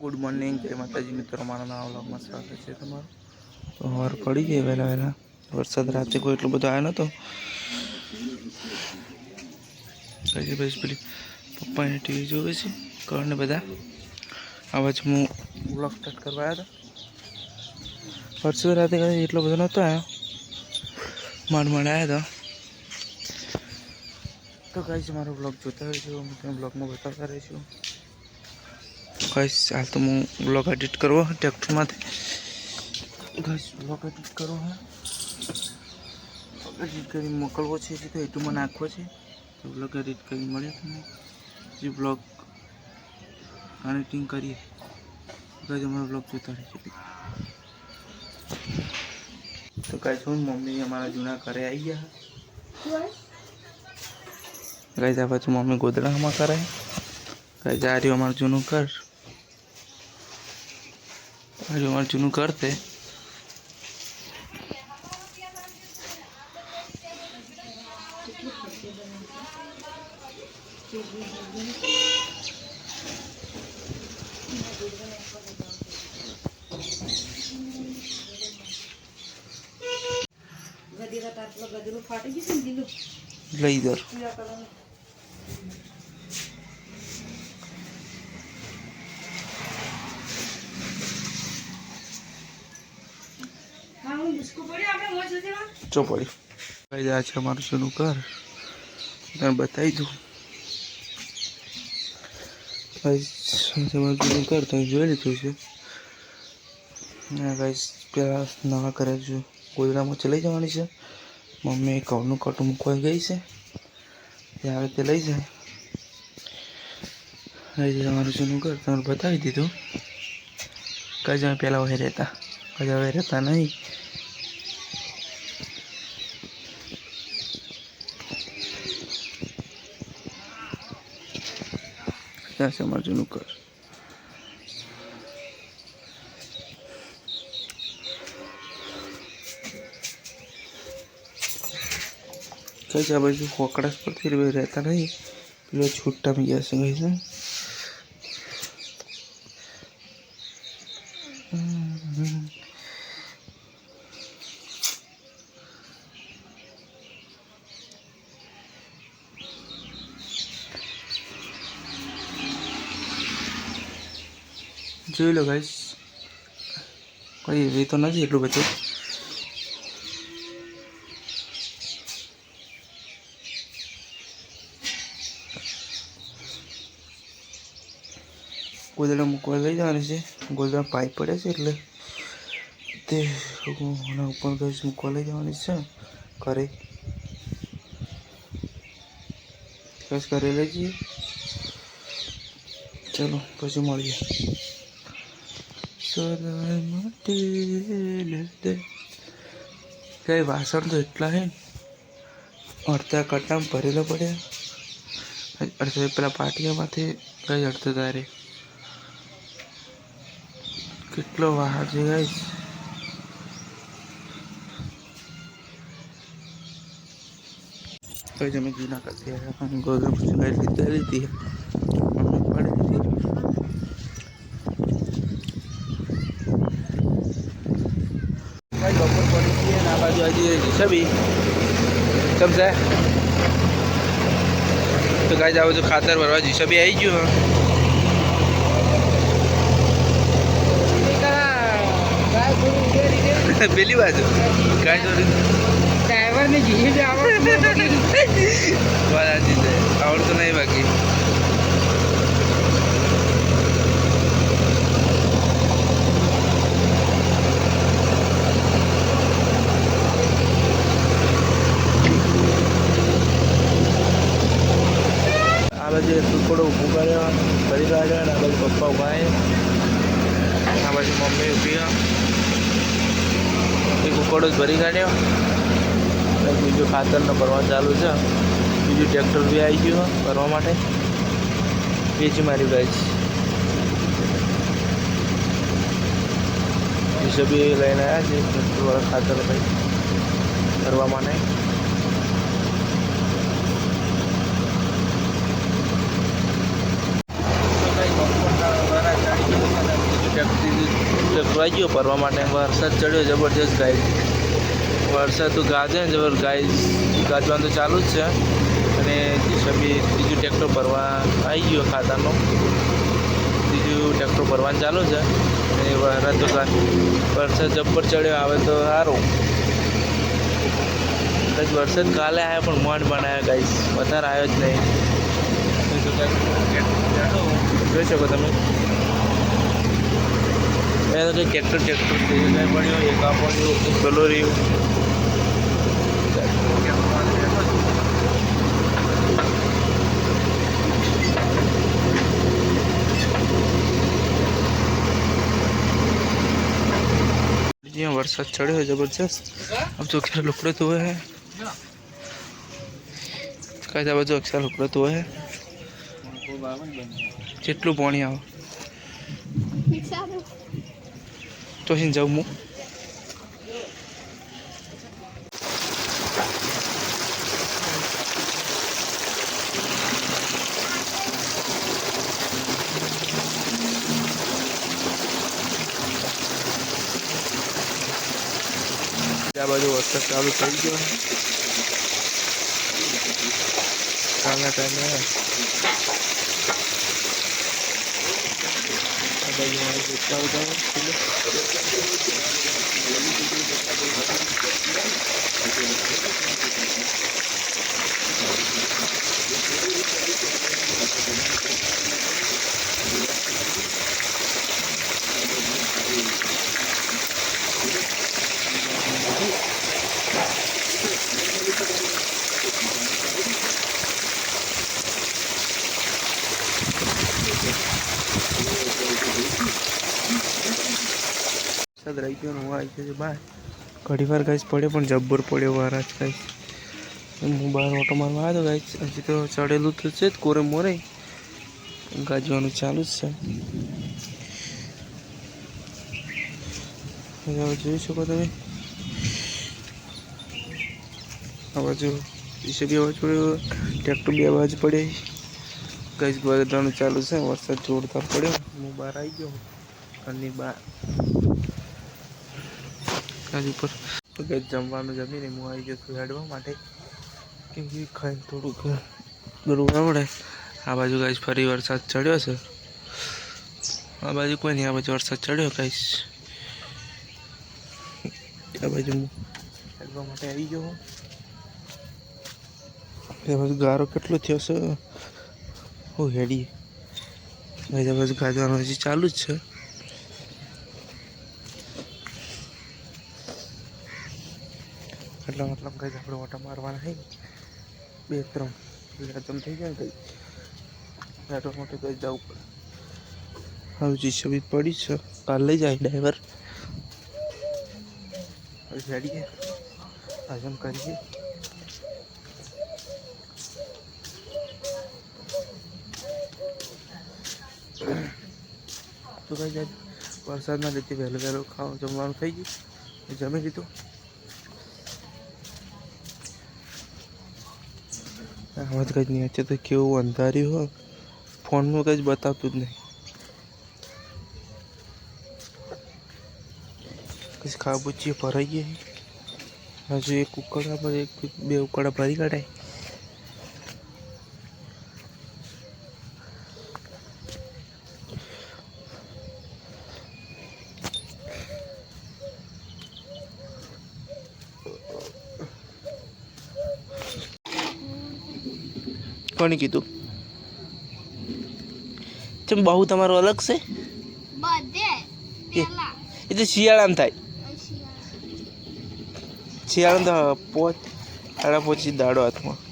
Good morning જય માતાજી મિત્રો, મારા નામ વ્લોગમાં સ્વાગત છે તમારું. તો હવાર પડી ગઈ વહેલા વહેલા. વરસાદ રાતે કોઈ એટલો બધો આવ્યો નહોતો હજી બસ પેલી પપ્પાની ટીવી જોવે છે કરને બધા. આવા જ હું વ્લોગ સ્ટાર્ટ કરવા આવ્યો હતો. વરસાદ રાતે કદાચ એટલો બધો નહોતો આવ્યો. માંડ માંડ આવ્યો હતો તો કઈ મારો બ્લોગ જોતા રહેજો. હું બ્લોગમાં બતાવતા રહીશું. ગાઈસ હાલ તો હું બ્લોગ એડિટ કરવો ટ્રેક્ટરમાંથી ગાઈસ બ્લોગ એડિટ કરવો હે. એડિટ કરી મોકલવો છે જે તો મને નાખવો છે. તો બ્લોગ એડિટ કરી મળે તમને. જે બ્લોગ કનેક્ટિંગ કરીએ. ગાઈસ, અમારો બ્લોગ જોતા રહેજો. તો ગાઈસ, હું મમ્મી અમારા જૂના ઘરે આવી ગયા ગાઈસ, આ બાજુ મમ્મી ગોદડામાં કરે ગાઈસ, આ રહ્યું અમારું જૂનું ઘર. આ રહ્યું અમારું જૂનું ઘર તે ગદીરા તાટલો ગદીરું ફાટી ગયું છે ને લીલું લઈ દર પીળા કલરનું હા હું બિસ્કુ પડ્યો આપણે મોજ સુધીમાં ચોપડી. ગાઈસ આ છે અમારું જૂનું ઘર. તને બતાવી દઉં. છે જૂનું ઘર? તમે જોઈ લીધું છે? પેલા નવા ઘરે જો ગોદડામાં ચલાઈ જવાની છે. મમ્મી ઘઉંનું કટું મૂકવા ગઈ છે. ત્યાં આવે તે લઈ જાય. ગાઈસ અમારું જૂનું ઘર. તમને બતાવી દીધું. કઈ અમે પહેલાં હવે રહેતા. કઈ હવે રહેતા નહીં. ત્યાં છે અમારું જૂનું ઘર કઈ આ બાજુ હોકડાસ પરથી રહેતા નહીં પેલો છૂટા ગયા છે કઈ છે જોઈ લો ગાઈસ કંઈ એવી તો નથી એટલું બધું. ગોદડા મૂકવા લઈ જવાની છે. ગોદડા પાઇપ પડે છે એટલે તે એના ઉપર ગેસ મૂકવા લઈ જવાની છે. ઘરે. ગેસ ઘરે લઈ જઈએ. ચલો, પછી મળીએ. સદાય માટે કઈ વાસણ તો એટલા હે. અડધા કટામ ભરેલા પડ્યા. અડધા પેલા પાટિયામાંથી કઈ અડધો તારે કેટલો વાહર છે ગાઈસ. કઈ તમે જૂના કરતી ગોદર પછી ગાઈ લીધી મમ્મી પડે લીધી ભાઈ બપોર પડી છીએ ને આ હજી છબી સમજાય તો ગાય આવું તો ખાતર ભરવા જીસબી આવી ગયું હા? પેલી બાજુ. દોરી ડ્રાઈવરને જીવી જ આવડતું બરાજી છે આવડતું નહીં બાકી બાજુ ઊભું કર્યો ફરી કાઢ્યો અને આ બાજુ પપ્પા આવ્યા આ બાજુ મમ્મી ઊભી છે. એક ઉકળો જ ભરી કાઢ્યો. અને બીજું ખાતરનો ભરવા ચાલુ છે. બીજું ટ્રેક્ટર બી આવી ગયું ભરવા માટે. વેચી મારી ગાઈસ વિશે બી લઈને આવ્યા છે. ટ્રેક્ટરવાળા ખાતર ભાઈ ભરવા માટે તો કઈ બપોરના વરાળ ચાલી ગયું છે ને ટ્રેક્ટર આવી ગયો ફરવા માટે. વરસાદ ચડ્યો જબરજસ્ત ગાય વરસાદ તો ગાજે ને જબર ગાય ગાજવાનું તો ચાલુ જ છે. અને છબી ત્રીજું ટ્રેક્ટર ભરવા આવી ગયો ખાતાનો. ત્રીજું ટ્રેક્ટર ભરવાનું ચાલુ છે. અને વરસાદ તો વરસાદ જબ્બર ચડ્યો આવે તો સારું કદાચ વરસાદ કાલે આવ્યો પણ મોડ બનાવ્યો ગાઈસ વધારે આવ્યો જ નહીં. જોઈ શકો તમે. મેં તો કંઈ ટ્રેક્ટર ટ્રેક્ટર થઈ કાંઈ પડ્યો એક આ પડ્યો એક પેલો રહ્યો यहाँ वरसाद चढ़े हो जबरदस्त अब जो अक्षर लुकड़े तो हुए हैं કાયદા બાજુ અક્ષર લુકડે તો હે જેટલું પાણી આવે તો અહીં જાઉં હું આ બાજુ વરસાદ ચાલુ થઈ ગયો કાલના ટાઈમે આ બાજુ મારે જેટલા બધા ગયો ને હું આવી ગયો છું બહાર ઘણી વાર ગાઈશ પડ્યો પણ જબ્બર પડ્યો વાર જ ગાઈશ હું બહાર ઓટો મારવા આવ્યો ગાઈશ હજી તો ચડેલું તો છે જ, કોરે મોરે. ગાજવાનું ચાલુ જ છે. જોઈ શકો તમે. આ બાજુ ઈશે બી અવાજ પડ્યો ટ્રેક્ટર બી અવાજ પડે. ગાઈસ બધાનું ચાલુ છે, વરસાદ જોરદાર પડ્યો. હું બહાર આવી ગયો. ઘરની બહાર. ગાડી ઉપર. કંઈક જમવાનું જમીને હું આવી ગયો છું હેડવા માટે. કેમ કે ખાઈને થોડુંક ગરવું આવડે આ બાજુ કાંઈ ફરી વરસાદ ચડ્યો છે. આ બાજુ કોઈ નહીં, આ બાજુ વરસાદ ચડ્યો કાંઈ આ બાજુ હેડવા માટે આવી ગયો એ બાજુ ગારો કેટલો થયો છે? હું હેડી. આ બાજુ ગાજવાનું હજી ચાલુ જ છે. એટલે મતલબ કંઈ આપણે ઓટા મારવાના છે. બે ત્રણ. ખતમ થઈ જાય ને કંઈ. બેઠવા માટે કંઈ જવું પડે. હવે જીસબી પડી છે, કાલ લઈ જાય ડ્રાઈવર. હેડીએ હજમ કરીએ. તો કઈ જાય. વરસાદના લીધે વહેલું વહેલું ખાવાનું જમવાનું થઈ ગયું. જમી લીધું. આમાં જ કંઈ નીચે તો કેવું અંધાર્યું હોય. ફોનમાં કંઈ જ બતાવતું જ નહીં. કઈ ખાબુચી ભરાઈ ગઈ હજુ એક ઉકળા પર એક બે ઉકળા ભરી કાઢાય. કોણે કીધું? ચમ બહુ તમારો અલગ છે? એ તો શિયાળામાં થાય. શિયાળામાં. તો પોચ સાડા પોચી દાડો હાથમાં.